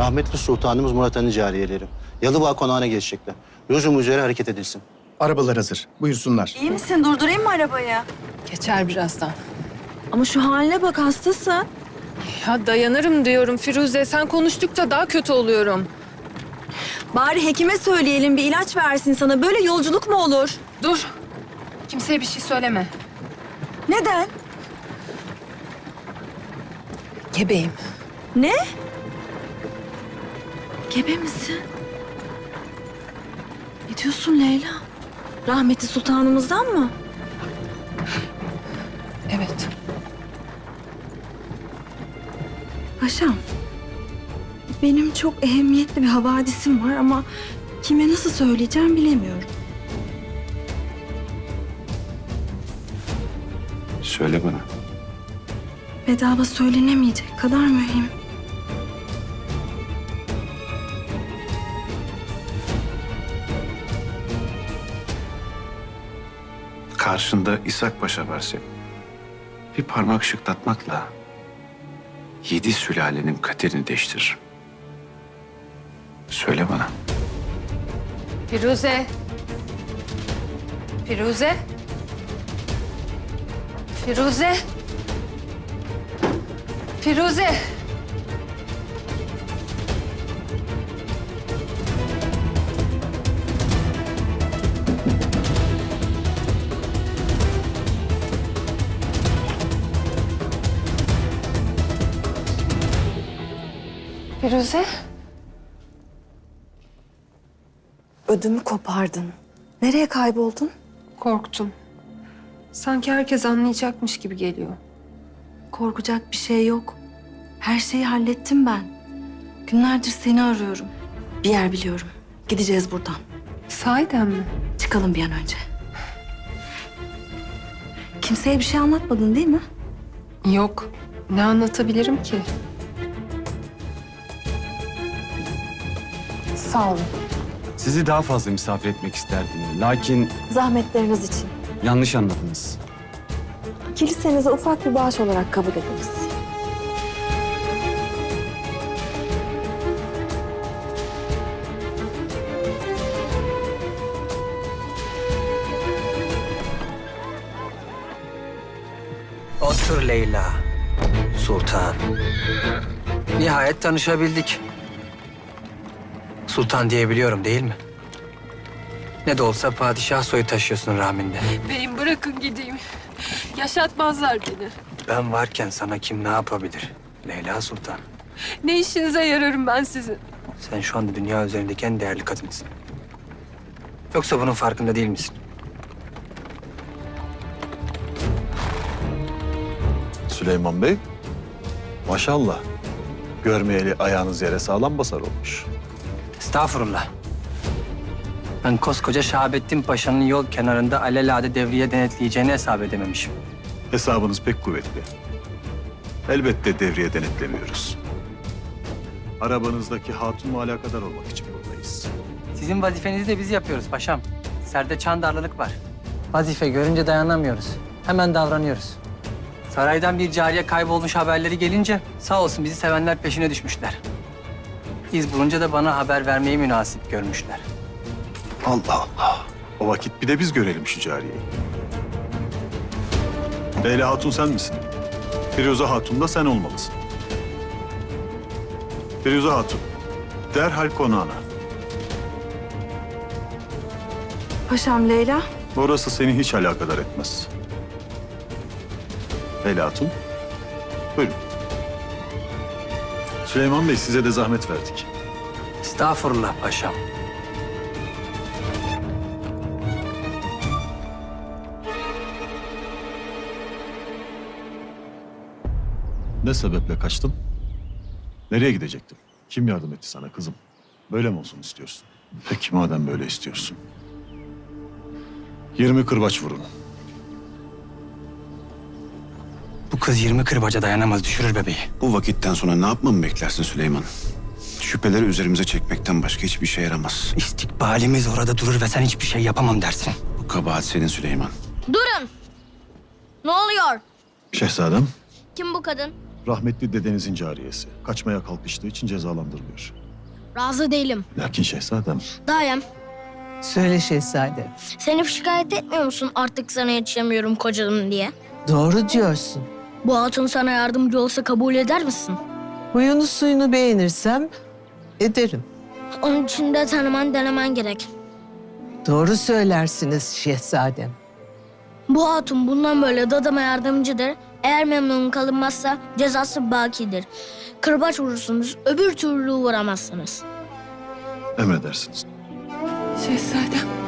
Rahmetli sultanımız Murat Han'ın cariyeleri. Yalıbağ konağına geçecekler. Lüzum üzere hareket edilsin. Arabalar hazır. Buyursunlar. İyi misin? Durdurayım mı arabayı? Geçer birazdan. Ama şu haline bak hastasın. Ya dayanırım diyorum Firuze. Sen konuştukça daha kötü oluyorum. Bari hekime söyleyelim bir ilaç versin sana. Böyle yolculuk mu olur? Dur. Kimseye bir şey söyleme. Neden? Gebeyim. Ne? Gebe misin? Ne diyorsun Leyla? Rahmetli sultanımızdan mı? Evet. Paşam, benim çok ehemmiyetli bir havadisim var ama kime nasıl söyleyeceğim bilemiyorum. Söyle bana. Bedava söylenemeyecek kadar mühim. Karşında İshak Paşa var senin. Bir parmak şıklatmakla yedi sülalenin kaderini değiştirir. Söyle bana. Firuze. Firuze. Firuze. Firuze. Firuze. Ödümü kopardın. Nereye kayboldun? Korktum. Sanki herkes anlayacakmış gibi geliyor. Korkacak bir şey yok. Her şeyi hallettim ben. Günlerdir seni arıyorum. Bir yer biliyorum. Gideceğiz buradan. Sahiden mi? Çıkalım bir an önce. Kimseye bir şey anlatmadın değil mi? Yok. Ne anlatabilirim ki? Sağ olun. Sizi daha fazla misafir etmek isterdim. Lakin Zahmetleriniz için. yanlış anladınız. Kilisenize ufak bir bağış olarak kabul ederiz. Otur Leyla. Sultan. Nihayet tanışabildik. Sultan diyebiliyorum değil mi? Ne de olsa padişah soyu taşıyorsun rahminde. Beyim bırakın gideyim. Yaşatmazlar beni. Ben varken sana kim ne yapabilir? Leyla Sultan. Ne işinize yararım ben sizin? Sen şu anda dünya üzerindeki en değerli kadınsın. Yoksa bunun farkında değil misin? Süleyman Bey, maşallah. Görmeyeli ayağınız yere sağlam basar olmuş. Estağfurullah. Ben koskoca Şahabettin Paşa'nın yol kenarında alelade devriye denetleyeceğini hesap edememişim. Hesabınız pek kuvvetli. Elbette devriye denetlemiyoruz. Arabanızdaki hatunla alakadar olmak için buradayız. Sizin vazifenizi de biz yapıyoruz paşam. Serde çandarlılık var. Vazife görünce dayanamıyoruz. Hemen davranıyoruz. Saraydan bir cariye kaybolmuş haberleri gelince sağ olsun bizi sevenler peşine düşmüşler. İz bulunca da bana haber vermeyi münasip görmüşler. Allah Allah. O vakit bir de biz görelim şu cariyeyi. Leyla Hatun sen misin? Firuze Hatun da sen olmalısın. Firuze Hatun, derhal konağına. Paşam Leyla. Orası seni hiç alakadar etmez. Leyla Hatun, buyurun. Süleyman Bey size de zahmet verdik. Estağfurullah paşam. Ne sebeple kaçtın? Nereye gidecektin? Kim yardım etti sana kızım? Böyle mi olsun istiyorsun? Peki madem böyle istiyorsun. Yirmi kırbaç vurun. Bu kız 20 kırbaca dayanamaz düşürür bebeği. Bu vakitten sonra ne yapmamı beklersin Süleyman? Şüpheleri üzerimize çekmekten başka hiçbir şey yaramaz. İstikbalimiz orada durur ve sen hiçbir şey yapamam dersin. Bu kabahat senin Süleyman. Durun. Ne oluyor? Şehzadem, Kim bu kadın? rahmetli dedenizin cariyesi. Kaçmaya kalkıştığı için cezalandırılıyor. Razı değilim. Lakin şehzadem, Dayım, Söyle şehzade. sen hep şikayet etmiyor musun artık sana yetişemiyorum kocalım diye? Doğru diyorsun. Bu hatun sana yardımcı olsa kabul eder misin? Huyunu suyunu beğenirsem ederim. Onun için de tanıman denemen gerek. Doğru söylersiniz şehzadem. Bu hatun bundan böyle dadama yardımcıdır. Eğer memnun kalınmazsa cezası bakidir. Kırbaç vurursunuz, öbür türlü vuramazsınız. emredersiniz. Şehzadem.